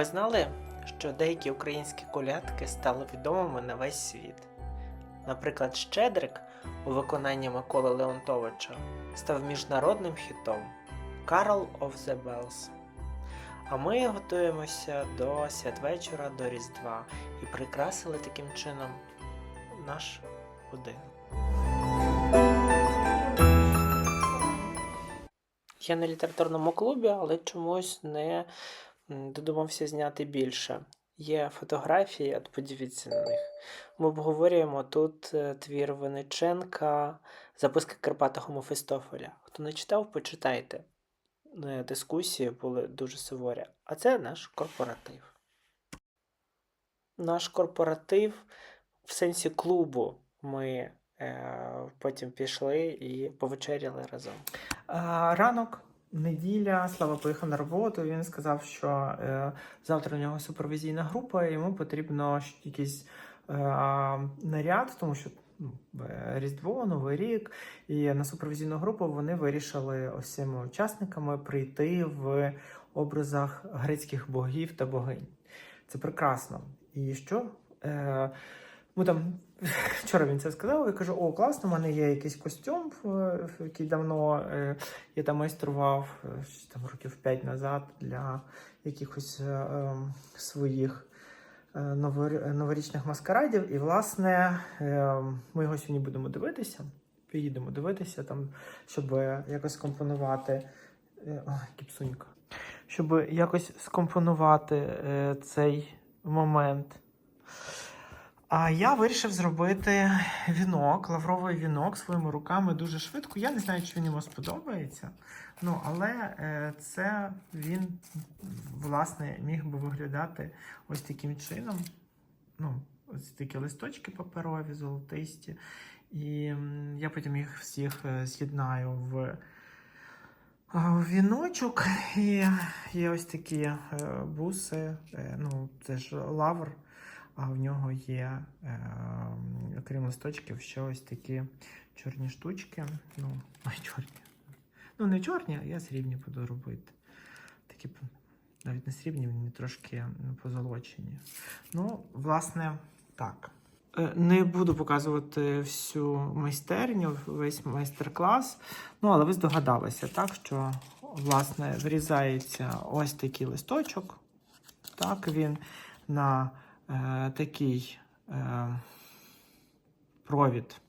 Ви знали, що деякі українські колядки стали відомими на весь світ? Наприклад, Щедрик у виконанні Миколи Леонтовича став міжнародним хітом Carol of the Bells. А ми готуємося до святвечора до Різдва і прикрасили таким чином наш будинок. Я на літературному клубі, але чомусь не додумався зняти більше. Є фотографії, от подивіться на них. Ми обговорюємо тут е, твір Винниченка, записки Карпатого Мефістофеля. Хто не читав, почитайте. Е, Дискусії були дуже суворі. А це наш корпоратив. Наш корпоратив в сенсі клубу. Ми е, потім пішли і повечеряли разом. Ранок, неділя, Слава поїхав на роботу. Він сказав, що е, завтра у нього супервізійна група, і йому потрібно якийсь е, наряд, тому що ну, е, Різдво, Новий рік. І на супервізійну групу вони вирішили усіма учасниками прийти в образах грецьких богів та богинь. Це прекрасно. І що? Е, ми там вчора він це сказав, я кажу: о, класно, у мене є якийсь костюм, е, який давно е, я там майстрував е, там років 5 назад для якихось е, е, своїх новор- новорічних маскарадів. І, власне, е, ми його сьогодні будемо дивитися. Поїдемо дивитися, там, щоб якось скомпонувати. кіпсунька. Щоб якось скомпонувати е, цей момент. Я вирішив зробити вінок, лавровий вінок своїми руками дуже швидко. Я не знаю, чи він йому сподобається. Ну, але е, це він, власне, міг би виглядати ось таким чином. Ну, ось такі листочки паперові, золотисті. І я потім їх всіх е, з'єднаю в, віночок. І є ось такі е, буси. Ну, це ж лавр. А в нього є, е, окрім листочків, ще ось такі чорні штучки. Ну, ой, чорні. Ну, не чорні, а я срібні буду робити. Такі навіть не срібні, вони трошки позолочені. Ну, власне, так. Е, Не буду показувати всю майстерню, весь майстер-клас. Ну, але ви здогадалися, так, що власне вирізається ось такий листочок. Так, він на е, такий е, провід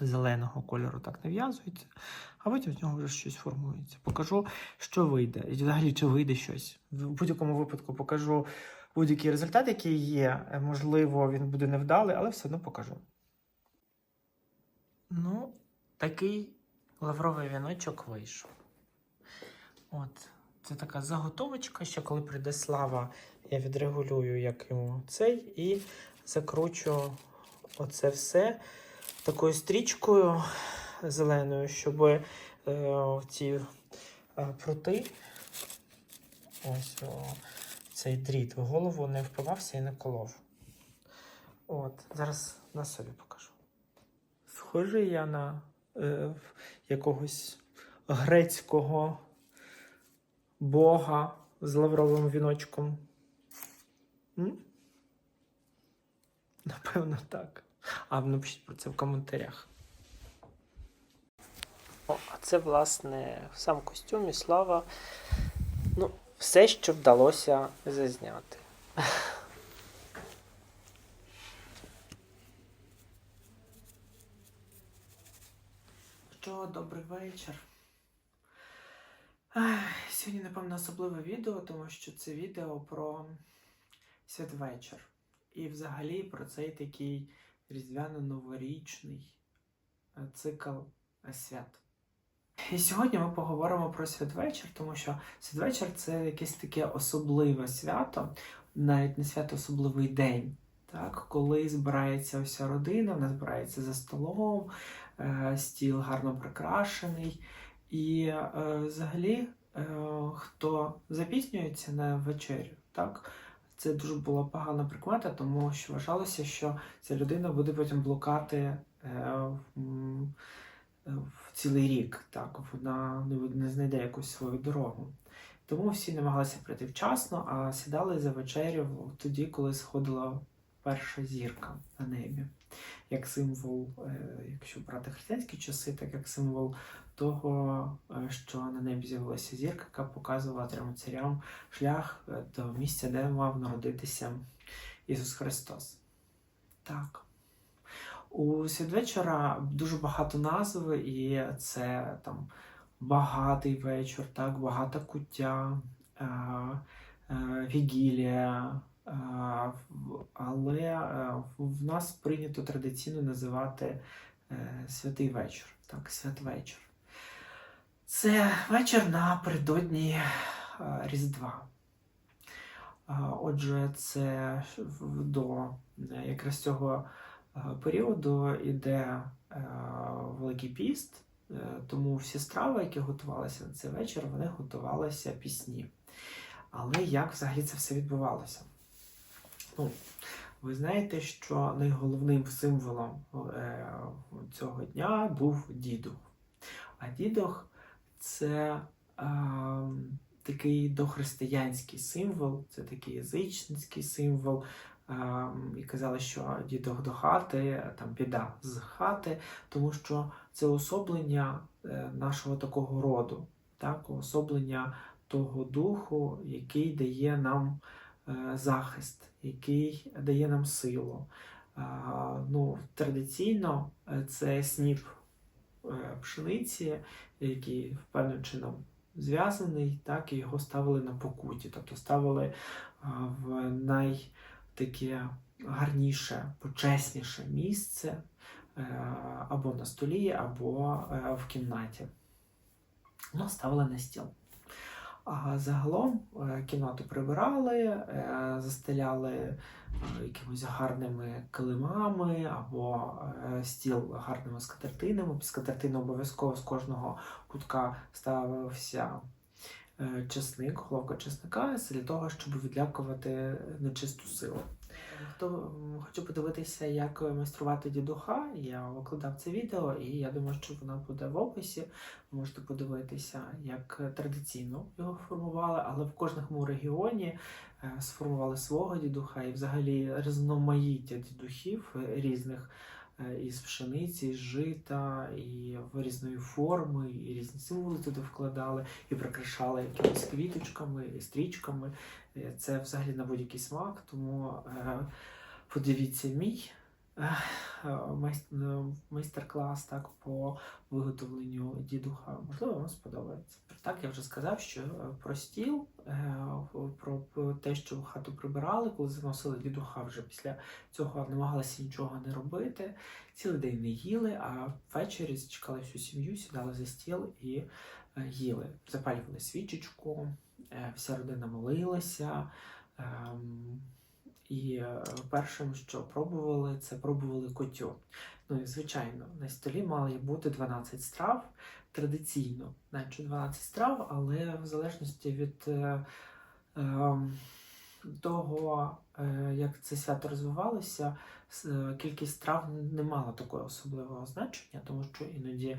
зеленого кольору так нав'язується, а потім з нього вже щось формується. Покажу, що вийде. І взагалі, чи вийде щось. В будь-якому випадку покажу будь-який результат, який є. Е, Можливо, він буде невдалий, але все одно покажу. Ну, такий лавровий віночок вийшов. От, це така заготовочка, що коли прийде слава, я відрегулюю, як йому цей, і закручу оце все такою стрічкою зеленою, щоб е, ці е, прути, ось о, цей дріт в голову не впивався і не колов. От, зараз на собі покажу. Схожий я на е, якогось грецького бога з лавровим віночком. М? Напевно, так. А напишіть про це в коментарях. О, а це, власне, сам костюм і слава. Ну, все, що вдалося зазняти. Що, добрий вечір. Ах, Сьогодні, напевно, особливе відео, тому що це відео про святвечір. І взагалі про цей такий різдвяно-новорічний е, цикл е, свят. І сьогодні ми поговоримо про святвечір, тому що святвечір це якесь таке особливе свято, навіть не свято, особливий день. Так, коли збирається вся родина, вона збирається за столом, е, стіл гарно прикрашений. І взагалі, хто запізнюється на вечерю, так, це дуже була погана прикмета, тому що вважалося, що ця людина буде потім блукати е, в цілий рік. Так, вона не знайде якусь свою дорогу. Тому всі намагалися прийти вчасно, а сідали за вечерю тоді, коли сходила перша зірка на небі. Як символ, е, якщо брати християнські часи, так як символ того, е, що на небі з'явилася зірка, яка показувала трьом царям шлях е, до місця, де мав народитися Ісус Христос. Так. У святвечора дуже багато назв, і це там багатий вечір, так, багата куття, е, е, вігілія. Але е, в нас прийнято традиційно називати е, святий вечір, так, святвечір. Це вечір напередодні е, Різдва. Отже, це до якраз цього періоду іде е, Великий піст, тому всі страви, які готувалися на цей вечір, вони готувалися пісні. Але як взагалі це все відбувалося? Ну, ви знаєте, що найголовним символом е, цього дня був дідух. А дідух це е, такий дохристиянський символ, це такий язичницький символ. Е, і казали, що дідух до хати, там біда з хати, тому що це особлення е, нашого такого роду, так, особлення того духу, який дає нам захист, який дає нам силу. Е, Ну, традиційно е, це сніп е, пшениці, який певним чином зв'язаний, так, і його ставили на покуті, тобто ставили е, в най таке гарніше, почесніше місце е, або на столі, або е, в кімнаті. Ну, ставили на стіл. А загалом е, кімнату прибирали, е, застеляли е, якимось гарними килимами або стіл гарними скатертинами. Під скатертину обов'язково з кожного кутка ставився чесник, головка чесника, для того, щоб відлякувати нечисту силу. Хто хоче подивитися, як майструвати дідуха, я викладав це відео, і я думаю, що воно буде в описі. Ви можете подивитися, як традиційно його формували, але в кожному регіоні е, сформували свого дідуха і взагалі різноманіття дідухів е, різних е, із пшениці, із жита, і в різної форми, і різні символи туди вкладали, і прикрашали якимись квіточками, і стрічками. Е, Це взагалі на будь-який смак, тому е, подивіться мій е, е, майстер-клас так, по виготовленню дідуха. Можливо, вам сподобається. Так, я вже сказав, що е, про стіл, е, про те, що хату прибирали, коли заносили дідуха, вже після цього намагалися нічого не робити. Цілий день не їли, а ввечері чекали всю сім'ю, сідали за стіл і е, їли. Запалювали свічечку, е, вся родина молилася. І е, першим, що пробували, це пробували котю. Ну і звичайно, на столі має бути 12 страв традиційно, наче 12 страв, але в залежності від е, е, того, е, як це свято розвивалося, е, кількість страв не мала такого особливого значення, тому що іноді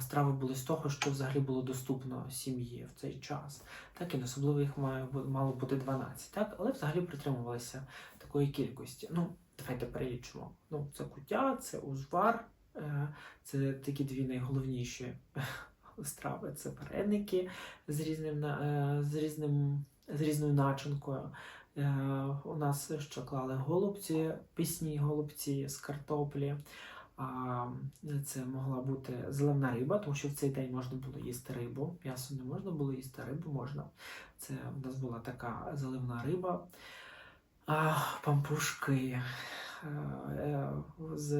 страви були з того, що взагалі було доступно сім'ї в цей час. Так і особливо їх має, мало бути 12, так? але взагалі притримувалися такої кількості. Ну, давайте перелічимо. Ну, це куття, це узвар, е, це такі дві найголовніші страви. Це передники з різним е, з різним з різною начинкою. Е, У нас що клали голубці, пісні голубці з картоплі. А це могла бути зелена риба, тому що в цей день можна було їсти рибу. М'ясо не можна було їсти, рибу можна. Це в нас була така заливна риба. Пампушки е, е, з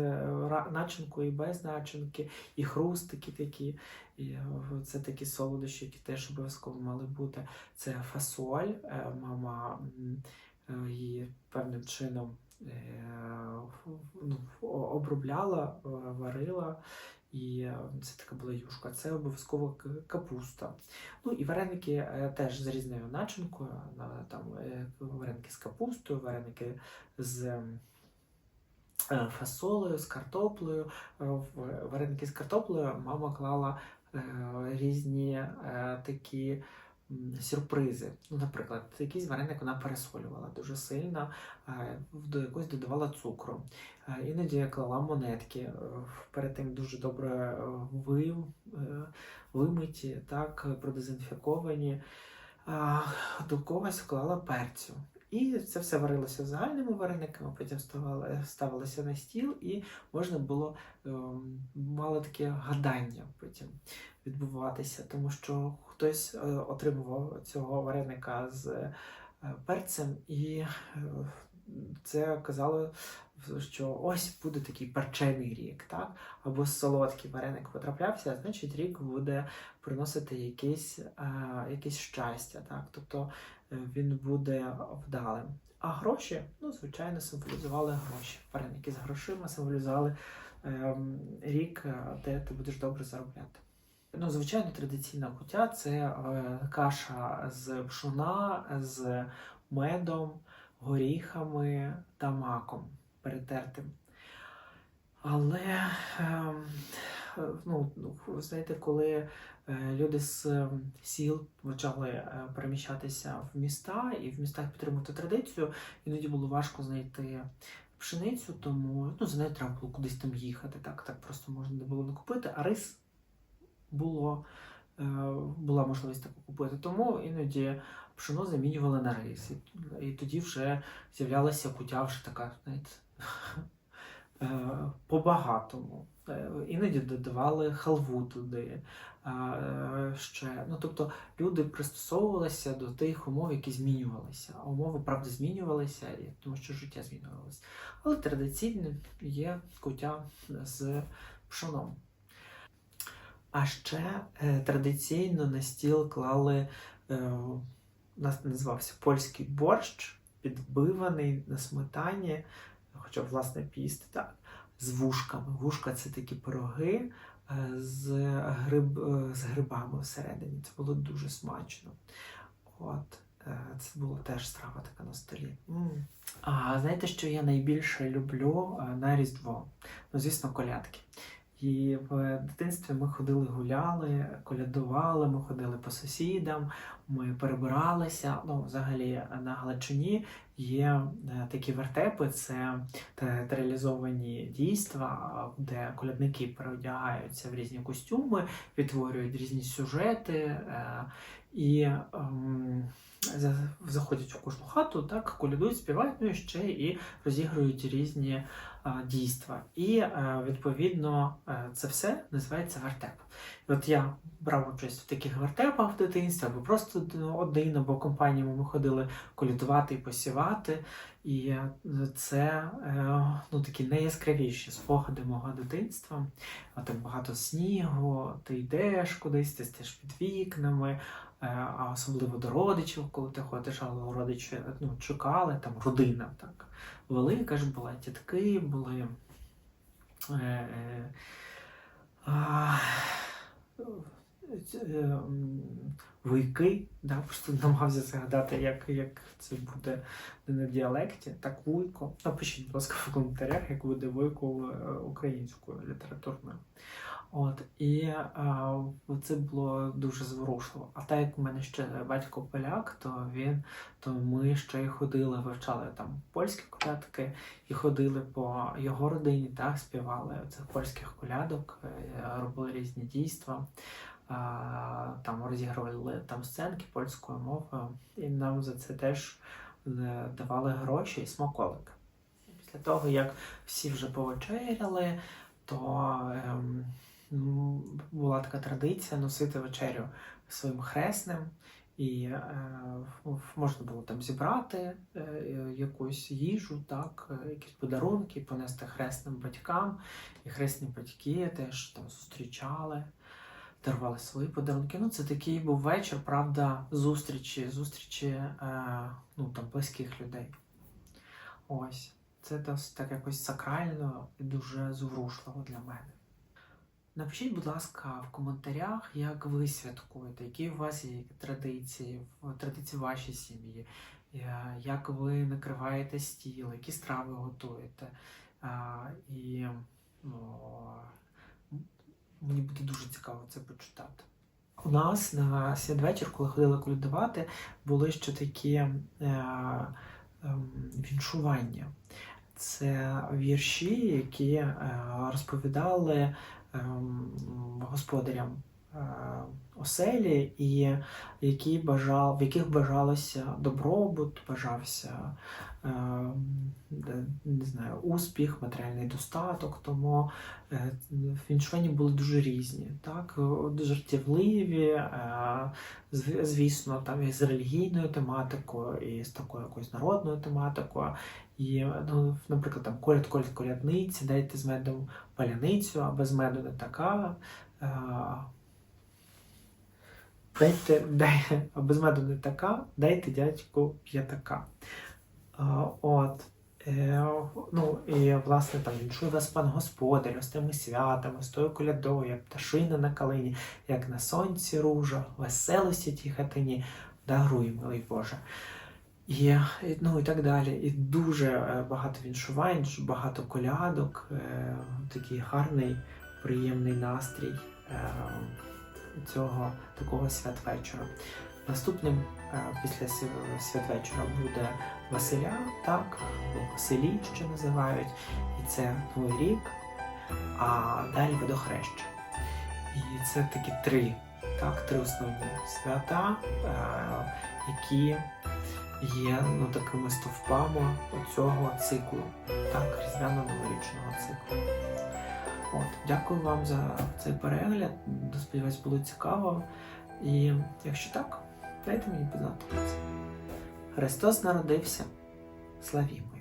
начинкою і без начинки, і хрустики такі. І е, це такі солодощі, які теж обов'язково мали бути. Це фасоль. е, Мама е, її певним чином е, ну, обробляла, е, варила. І е, це така була юшка. Це обов'язково капуста. Ну і вареники е, теж з різною начинкою. Там е, вареники з капустою, вареники з е, фасолею, з картоплею. Е, вареники з картоплею мама клала е, різні е, такі сюрпризи. Ну, наприклад, якийсь вареник вона пересолювала дуже сильно, е, до якогось додавала цукру. Е, Іноді клала монетки, е, перед тим дуже добре вимиті, так, продезінфіковані. До когось вклала перцю. І це все варилося загальними варениками, потім ставилося на стіл, і можна було ем, мало таке гадання потім відбуватися, тому що хтось е, отримував цього вареника з е, перцем, і е, це казало, що ось буде такий перчений рік, так? Або солодкий вареник потраплявся, значить рік буде приносити якесь, якесь щастя, так? Тобто він буде вдалим. А гроші, ну, звичайно, символізували гроші. Вареники з грошима символізували ем, рік, де ти будеш добре заробляти. Ну, звичайно, традиційна куття це е, каша з пшона, з медом, горіхами та маком перетертим. Але е, ну, ви знаєте, коли е, люди з ем, сіл почали е, переміщатися в міста і в містах підтримувати традицію, іноді було важко знайти пшеницю, тому ну, за нею треба було кудись там їхати. Так, так просто можна не було не купити, а рис було, е, була можливість таку купити. Тому іноді пшено замінювали на рис. І, тоді вже з'являлася кутя вже така, знаєте, е, по-багатому. Е, Іноді додавали халву туди. Ще. Ну, тобто люди пристосовувалися до тих умов, які змінювалися. А умови, правда, змінювалися, тому що життя змінювалося. Але традиційно є куття з пшоном. А ще е, традиційно на стіл клали, е, нас називався польський борщ, підбиваний на сметані, хоча власне піст, так, з вушками. Вушка це такі пироги е, з, гриб, з грибами всередині. Це було дуже смачно. От, це була теж страва така на столі. А знаєте, що я найбільше люблю на Різдво? Ну, звісно, колядки. І в дитинстві ми ходили, гуляли, колядували, ми ходили по сусідам, ми перебиралися. Ну, взагалі на Галичині є е, такі вертепи, це театралізовані дійства, де колядники переодягаються в різні костюми, відтворюють різні сюжети е, і ем, заходять у кожну хату, так, колядують, співають, ну і ще і розігрують різні е, дійства. І відповідно це все називається вертеп. От я брав участь в таких вертепах в дитинстві, або просто один, або компаніями ми ходили колядувати і посівати. І е, це е, ну, такі найяскравіші спогади мого дитинства. А так багато снігу, ти йдеш кудись, ти стаєш під вікнами, е, а особливо до родичів, коли ти ходиш, але родичі ну, чекали, там родина так велика ж була, тітки були. Е, е, Вуйки, да, просто намагався згадати, як, як це буде в діалекті, так вуйко. Напишіть, будь ласка, в коментарях, як буде вуйко е, українською літературною. От, і а, це було дуже зворушливо. А так як в мене ще батько поляк, то він, то ми ще й ходили, вивчали там польські колядки і ходили по його родині, так, співали цих польських колядок, е, робили різні дійства. Там розігрували там сценки польською мовою, і нам за це теж е, давали гроші і смаколик. Після того, як всі вже повечеряли, то ем, була така традиція носити вечерю своїм хресним, і е, можна було там зібрати е, якусь їжу, так, е, якісь подарунки, понести хресним батькам, і хресні батьки теж там зустрічали дарували свої подарунки. Ну, це такий був вечір, правда, зустрічі, зустрічі е, ну, там, близьких людей. Ось. Це досить так якось сакрально і дуже зворушливо для мене. Напишіть, будь ласка, в коментарях, як ви святкуєте, які у вас є традиції, традиції вашій сім'ї, е, як ви накриваєте стіл, які страви готуєте. І ну, Мені буде дуже цікаво це почитати. У нас на святвечір, коли ходили колядувати, були ще такі е, ем, віншування. Це вірші, які е, розповідали господарям е, оселі, і які бажав, в яких бажалося добробут, бажався е, не знаю, успіх, матеріальний достаток. Тому е, віншування були дуже різні, так, жартівливі, звісно, там і з релігійною тематикою, і з такою якоюсь народною тематикою. І, ну, наприклад, там коляд, коляд, колядниці, дайте з медом паляницю, а без меду не така. Дайте, дай, а без меду не така, дайте дядьку п'ятака. От. Е, ну, і власне там віншує вас пан Господар, з тими святами, з тою колядою, як пташина на калині, як на сонці ружа, веселості тій хатині, даруй, милий Боже. І, ну, і так далі. І дуже е, багато віншувань, багато колядок, е, такий гарний, приємний настрій е, цього такого святвечора. Наступним після святвечора буде Василя, так, або Василій, що називають, і це Новий рік, а далі водохреща. І це такі три, так, три основні свята, які є ну, такими стовпами цього циклу, так, різдвяно-новорічного циклу. От, дякую вам за цей перегляд. Сподіваюсь, було цікаво. І якщо так, дайте мені познати про це. Христос народився. Славімо!